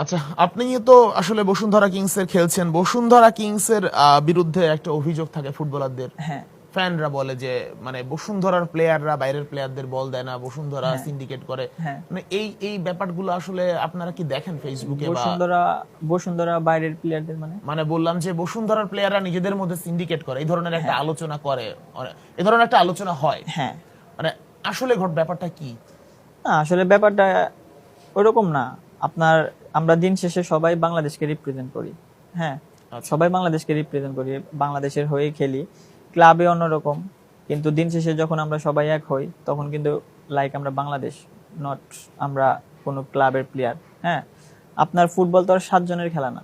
আচ্ছা আপনি তো আসলে বসুন্ধরা কিংস এর খেলছেন। বসুন্ধরা কিংস এর বিরুদ্ধে একটা অভিযোগ থাকে ফুটবলারদের। হ্যাঁ। ফ্যানরা বলে যে মানে বসুন্ধরার প্লেয়াররা বাইরের প্লেয়ারদের বল দেয় না বসুন্ধরা সিন্ডিকেট করে। হ্যাঁ। মানে এই এই ব্যাপারগুলো আসলে আপনারা কি দেখেন ফেসবুকে বা বসুন্ধরা বসুন্ধরা বাইরের প্লেয়ারদের মানে? মানে বললাম যে বসুন্ধরার প্লেয়াররা নিজেদের মধ্যে সিন্ডিকেট করে। এই ধরনের একটা হ্যাঁ। আলোচনা করে। এই ধরনের একটা আলোচনা হয়। হ্যাঁ। মানে আসলে ঘট ব্যাপারটা কি? আসলে ব্যাপারটা ওরকম না। আপনার আমরা দিন শেষে সবাই বাংলাদেশকে রিপ্রেজেন্ট করি। হ্যাঁ আচ্ছা। সবাই বাংলাদেশকে রিপ্রেজেন্ট করি বাংলাদেশের হয়ে খেলি। ক্লাবে অন্যরকম কিন্তু দিন শেষে যখন আমরা সবাই এক হই তখন কিন্তু লাইক আমরা বাংলাদেশ নট আমরা কোনো ক্লাবের প্লেয়ার হ্যাঁ আপনার ফুটবল তো আর সাতজনের খেলা না।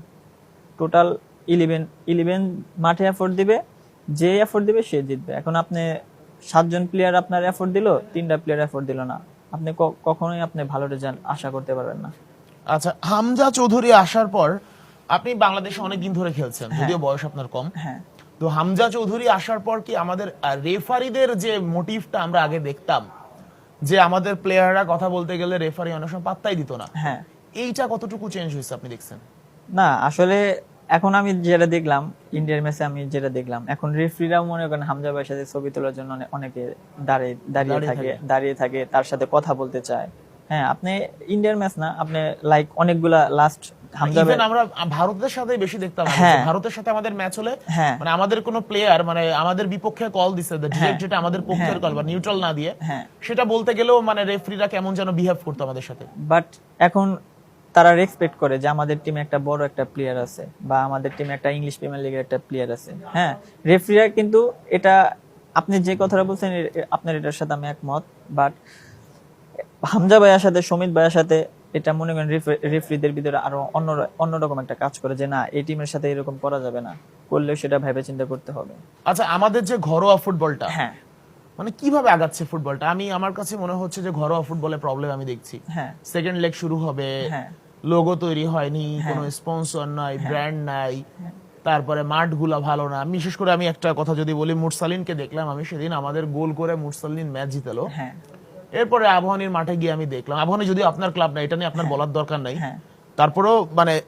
টোটাল ইলেভেন ইলেভেন মাঠে এফোর্ট দিবে যে এফোর্ট দিবে সে জিতবে। এখন আপনি সাতজন প্লেয়ার আপনার এফোর্ট দিল তিনটা প্লেয়ার এফোর্ট দিল না। আপনি কখনোই আপনি ভালো রেজাল্ট আশা করতে পারবেন না। আচ্ছা হামজা চৌধুরী আসার পর আপনি বাংলাদেশে অনেক দিন ধরে খেলছেন যদিও বয়স আপনার কম। হ্যাঁ। তো হামজা চৌধুরী আসার পর কি আমাদের রেফারিদের যে মোটিভটা আমরা আগে দেখতাম যে আমাদের প্লেয়াররা কথা বলতে গেলে রেফারি অনেক সময় পাত্তাই দিত না। হ্যাঁ। এইটা কতটুকু চেঞ্জ হয়েছে আপনি দেখছেন? না আসলে এখন আমি যেটা দেখলাম ইন্ডিয়ার ম্যাচে আমি যেটা দেখলাম এখন রেফারিরাও মনে করেন হামজা ভাইয়ের সাথে ছবি তোলার জন্য অনেকে দাঁড়িয়ে দাঁড়িয়ে থাকে। দাঁড়িয়ে থাকে তার সাথে কথা বলতে চায়। হ্যাঁ আপনি ইন্ডিয়ার ম্যাচ না আপনি লাইক অনেকগুলা লাস্ট আমরা ভারতের সাথে বেশি দেখতাম হ্যাঁ। ভারতের সাথে আমাদের ম্যাচ হলে হ্যাঁ। মানে আমাদের কোনো প্লেয়ার মানে আমাদের বিপক্ষে কল দিছে যেটা আমাদের পক্ষের কল বা নিউট্রাল না দিয়ে হ্যাঁ। সেটা বলতে গেলেও মানে রেফারিরা কেমন যেন বিহেভ করতো আমাদের সাথে। বাট এখন তারা রেসপেক্ট করে যে আমাদের টিমে একটা বড় একটা প্লেয়ার আছে বা আমাদের টিমে একটা ইংলিশ প্রিমিয়ার লিগের একটা প্লেয়ার আছে। হ্যাঁ রেফারিরা কিন্তু এটা আপনি যে কথাটা বলছেন আপনার এটার সাথে আমি একমত। বাট হামজা ভাইয়ার সাথে সমিত ভাইয়ার সাথে এটা মনে করেন রেফারিদের ভিতরে আরও অন্য অন্যরকম একটা কাজ করে যে না এই টিমের সাথে এরকম করা যাবে না। করলেও সেটা ভেবে চিন্তা করতে হবে। আচ্ছা আমাদের যে ঘরোয়া ফুটবলটা হ্যাঁ। মানে কীভাবে আগাচ্ছে ফুটবলটা? আমি আমার কাছে মনে হচ্ছে যে ঘরোয়া ফুটবলে প্রবলেম আমি দেখছি। হ্যাঁ। সেকেন্ড লেগ শুরু হবে হ্যাঁ। লোগো তৈরি হয়নি কোনো স্পন্সর নাই ব্র্যান্ড নাই তারপরে মাঠগুলা ভালো না। বিশেষ করে আমি একটা কথা যদি বলি মুরসালিনকে দেখলাম আমি সেদিন আমাদের গোল করে মুরসালিন ম্যাচ জিতালো। হ্যাঁ। এরপরে আবহানির মাঠে গিয়ে আমি দেখলাম। আবহানি যদি আপনার ক্লাব না এটা নিয়ে আপনার বলার দরকার নাই। হ্যাঁ। তারপরেও মানে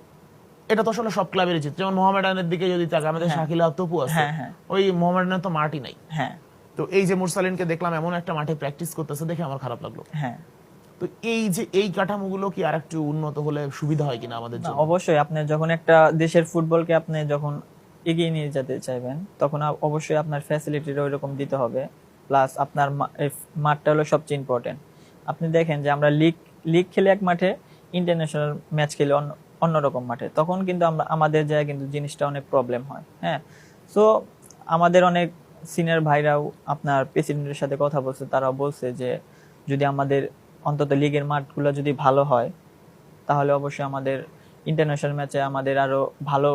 এটা তো আসলে সব ক্লাবেরই চিত্র। যেমন মোহামেডানের দিকে যদি তাকে আমাদের শাকিলা তপু আছে। হ্যাঁ, হ্যাঁ। ওই মোহামেডানের তো মাঠই নাই। হ্যাঁ। তো এই যে মুরসালিনকে দেখলাম এমন একটা মাঠে প্র্যাকটিস করতেছে দেখে আমার খারাপ লাগল। হ্যাঁ। তো এই যে এই কাঠামোগুলো কি আর একটু উন্নত হলে সুবিধা হয় কিনা আমাদের জন্য? অবশ্যই আপনি যখন একটা দেশের ফুটবলকে আপনি যখন এগিয়ে নিয়ে যেতে চাইবেন তখন অবশ্যই আপনার ফ্যাসিলিটিটা ওইরকম দিতে হবে। প্লাস আপনার মাঠটা হলো সবচেয়ে ইম্পর্টেন্ট আপনি দেখেন যে আমরা লিগ লিগ খেলে এক মাঠে ইন্টারন্যাশনাল ম্যাচ খেলে অন্য, অন্যরকম মাঠে। তখন কিন্তু আমরা, আমাদের যায় কিন্তু জিনিসটা অনেক প্রবলেম হয় হ্যাঁ? সো আমাদের অনেক সিনিয়র ভাইরাও আপনার প্রেসিডেন্টের সাথে কথা বলছে, তারাও বলছে যে যদি আমাদের অন্তত লিগের মাঠগুলো যদি ভালো হয়, তাহলে অবশ্যই আমাদের ইন্টারন্যাশনাল ম্যাচে আমাদের আরও ভালো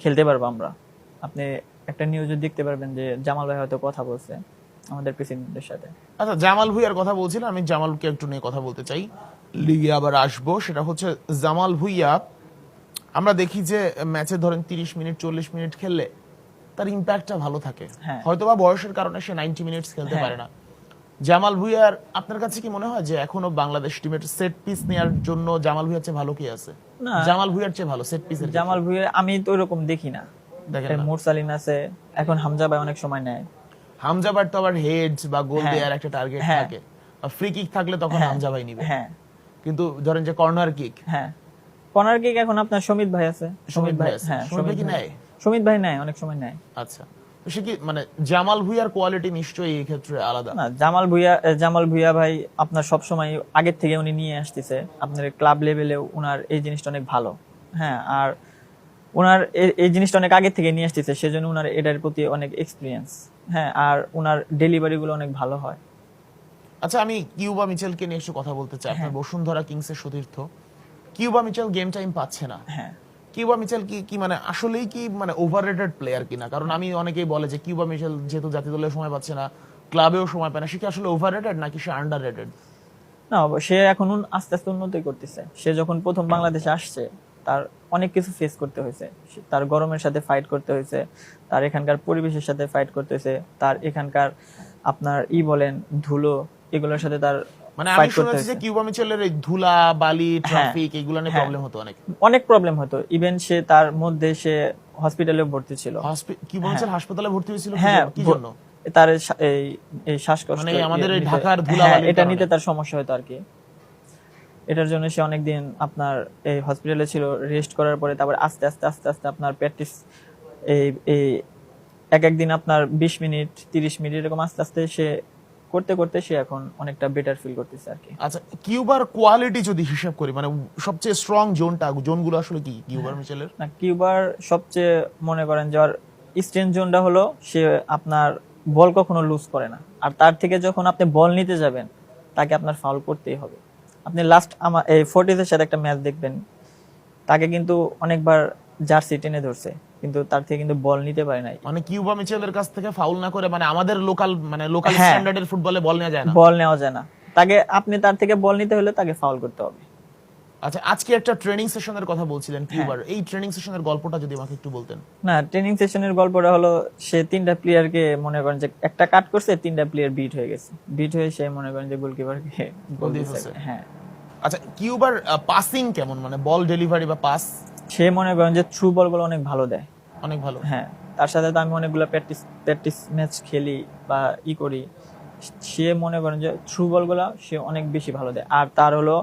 খেলতে পারব আমরা। আপনি একটা নিউজে দেখতে পারবেন যে জামাল ভাই হয়তো কথা বলছে। আমাদের প্রেসিডেন্টের সাথে আচ্ছা জামাল ভুইয়ার কথা বলছিলাম আমি জামালকে একটু নিয়ে কথা বলতে চাই লিগে আবার আসব সেটা হচ্ছে জামাল ভুইয়া আমরা দেখি যে ম্যাচে ধরেন তিরিশ মিনিট চল্লিশ মিনিট খেললে তার ইম্প্যাক্টটা ভালো থাকে হ্যাঁ। হয়তোবা বয়সের কারণে সে নাইনটি মিনিটস খেলতে হ্যাঁ। পারে না জামাল ভুইয়ার আপনার কাছে কি মনে হয় যে এখনও বাংলাদেশ টিমের সেট পিস নেওয়ার জন্য জামাল ভুইয়ার চেয়ে ভালো কি আছে না। জামাল ভুইয়ার চেয়ে ভালো সেট পিসের জামাল ভুইয়ের আমি তো ওরকম দেখি না দেখেন এই না? আছে এখন হামজা ভাই অনেক সময় নেয় হামজাবার তো আবার হেডস বা গোল হ্যাঁ। দেওয়ার একটা টার্গেট হ্যাঁ। থাকে ফ্রি কিক থাকলে তখন হ্যাঁ। হামজা ভাই নিবে হ্যাঁ কিন্তু ধরেন যে কর্নার কিক হ্যাঁ কর্নার কিক এখন আপনার সমিত ভাই আছে সমিত ভাই আছে। সমিত কি নেয়? সমিত ভাই নেয় অনেক সময় নেয় আচ্ছা সে কি মানে জামাল ভুইয়ার কোয়ালিটি নিশ্চয়ই এই ক্ষেত্রে আলাদা না জামাল ভুইয়া জামাল ভুইয়া ভাই আপনার সব সময় আগের থেকে উনি নিয়ে আসতেছে আপনার ক্লাব লেভেলে উনার এই জিনিসটা অনেক ভালো হ্যাঁ আর উনার এ- এই জিনিসটা অনেক আগের থেকে নিয়ে আসতেছে সেজন্য উনার এটার প্রতি অনেক এক্সপিরিয়েন্স হ্যাঁ আর ওনার ডেলিভারি গুলো অনেক ভালো হয়। আচ্ছা আমি কিউবা মিচেলকে নিয়ে একটু কথা বলতে চাই। হ্যাঁ। আপনার বসুন্ধরা কিংসের সতীর্থ। কিউবা মিচেল গেম টাইম পাচ্ছে না। হ্যাঁ। কিউবা মিচেল কি কি মানে আসলেই কি মানে ওভাররেটেড প্লেয়ার কিনা? কারণ আমি অনেকেই বলে যে কিউবা মিচেল যেহেতু জাতীয় দলেও সময় পাচ্ছে না ক্লাবেও সময় পায় না সে কি আসলে ওভাররেটেড নাকি সে আন্ডাররেটেড না সে এখন আস্তে আস্তে উন্নতি করতেছে। সে যখন প্রথম বাংলাদেশে আসছে তার অনেক কিছু ফেস করতে হয়েছে। তার গরমের সাথে ফাইট করতে হয়েছে তার এখানকার পরিবেশের সাথে ফাইট করতে হয়েছে তার এখানকার আপনার ই বলেন ধুলো এগুলোর সাথে তার মানে আমি শুনেছি যে কিউবা মিচেলের এই ধুলা বালি ট্রাফিক এগুলো নিয়ে হ্যাঁ। প্রবলেম হতো অনেক। অনেক প্রবলেম হতো। ইভেন সে তার মধ্যে সে হসপিটালে ভর্তি ছিল। কিউবা মিচেল হাসপাতালে ভর্তি হয়েছিল কি হ্যাঁ জন্য- তার এই শ্বাসকষ্ট মানে আমাদের ঢাকার হ্যাঁ, ধুলাবালির এটা নিতে তার সমস্যা হতো আর কি। এটার জন্য সে অনেকদিন আপনার এই হসপিটালে ছিল রেস্ট করার পরে তারপর আস্তে আস্তে আস্তে আস্তে আপনার প্র্যাকটিস এই এই এক একদিন আপনার বিশ মিনিট তিরিশ মিনিট এরকম আস্তে আস্তে সে করতে করতে সে এখন অনেকটা বেটার ফিল করতেছে আর কি। আচ্ছা কিউবার কোয়ালিটি যদি হিসাব করি মানে সবচেয়ে স্ট্রং জোনটা জোনগুলো আসলে কি? কিউবার মিচেলের না কিউবার সবচেয়ে মনে করেন যে আর স্ট্রেন জোনটা হলো সে আপনার বল কখনো লুজ করে না। আর তার থেকে যখন আপনি বল নিতে যাবেন তাকে আপনার ফাউল করতেই হবে। আপনি লাস্ট আমার এই ফোর্টিজের সাথে একটা ম্যাচ দেখবেন। তাকে কিন্তু অনেকবার জার্সি টেনে ধরছে কিন্তু তার থেকে কিন্তু বল নিতে পারে নাই। মানে কিউবা মিচেলের কাছ থেকে ফাউল না করে মানে আমাদের লোকাল মানে লোকাল। স্ট্যান্ডার্ডের ফুটবলে বল নেওয়া যায় না। বল নেওয়া যায় না। তাকে আপনি তার থেকে বল নিতে হলে তাকে ফাউল করতে হবে। আচ্ছা আজকে একটা ট্রেনিং সেশনের কথা বলছিলেন হ্যাঁ। কিউবার। এই ট্রেনিং সেশনের গল্পটা যদি আমাকে একটু বলতেন। না ট্রেনিং সেশনের গল্পটা হলো সে তিনটা প্লেয়ারকে মনে করেন যে একটা কাট করছে তিনটা প্লেয়ার বিট হয়ে গেছে। বিট হয়ে সে মনে করেন যে গোলকিপারকে গোল দিয়ে দিছে ফেলছে। হ্যাঁ। আচ্ছা কিউবার পাসিং কেমন? মানে বল ডেলিভারি বা পাস সে মনে করেন যে থ্রু বলগুলো অনেক ভালো দেয়। অনেক ভালো। হ্যাঁ তার সাথে তো আমি অনেকগুলো প্র্যাকটিস প্র্যাকটিস ম্যাচ খেলি বা ই করি। সে মনে করেন যে থ্রু বলগুলো সে অনেক বেশি ভালো দেয়। আর তার হলো